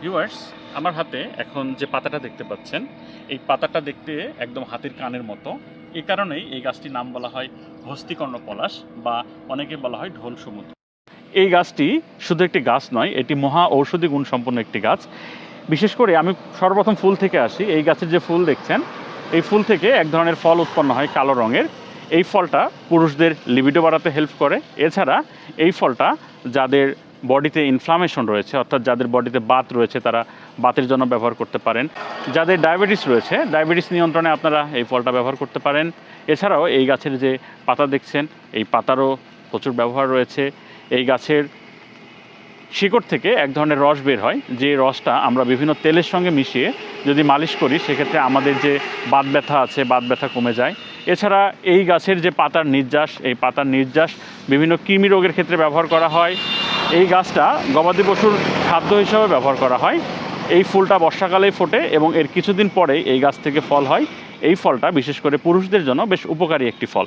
Viewers আমার হাতে এখন যে পাতাটা দেখতে পাচ্ছেন, এই পাতাটা দেখতে একদম হাতির কানের মতো। এই কারণেই এই গাছটির নাম বলা হয় হস্তিকর্ণ পলাশ বা অনেকে বলা হয় ঢোল সমুদ্র। এই গাছটি শুধু একটি গাছ নয়, এটি মহা ঔষধি গুণ সম্পন্ন একটি গাছ। বিশেষ করে আমি সর্বপ্রথম ফুল থেকে আসি, এই গাছের যে ফুল দেখছেন, এই ফুল থেকে এক ধরনের ফল উৎপন্ন হয় কালো রঙের। এই ফলটা পুরুষদের লিবিডো বাড়াতে হেল্প করে। এছাড়া এই ফলটা যাদের বডিতে ইনফ্লামেশন রয়েছে, অর্থাৎ যাদের বডিতে বাত রয়েছে তারা বাতের জন্য ব্যবহার করতে পারেন। যাদের ডায়াবেটিস রয়েছে ডায়াবেটিস নিয়ন্ত্রণে আপনারা এই ফলটা ব্যবহার করতে পারেন। এছাড়াও এই গাছের যে পাতা দেখছেন, এই পাতারও প্রচুর ব্যবহার রয়েছে। এই গাছের শিকড় থেকে এক ধরনের রস বের হয়, যে রসটা আমরা বিভিন্ন তেলের সঙ্গে মিশিয়ে যদি মালিশ করি, সেক্ষেত্রে আমাদের যে বাত ব্যথা আছে, বাত ব্যথা কমে যায়। এছাড়া এই গাছের যে পাতার নির্যাস, এই পাতার নির্যাস বিভিন্ন কৃমি রোগের ক্ষেত্রে ব্যবহার করা হয়। এই গাছটা গবাদি পশুর খাদ্য হিসাবে ব্যবহার করা হয়। এই ফুলটা বর্ষাকালেই ফোটে এবং এর কিছুদিন পরে এই গাছ থেকে ফল হয়। এই ফলটা বিশেষ করে পুরুষদের জন্য বেশ উপকারী একটি ফল।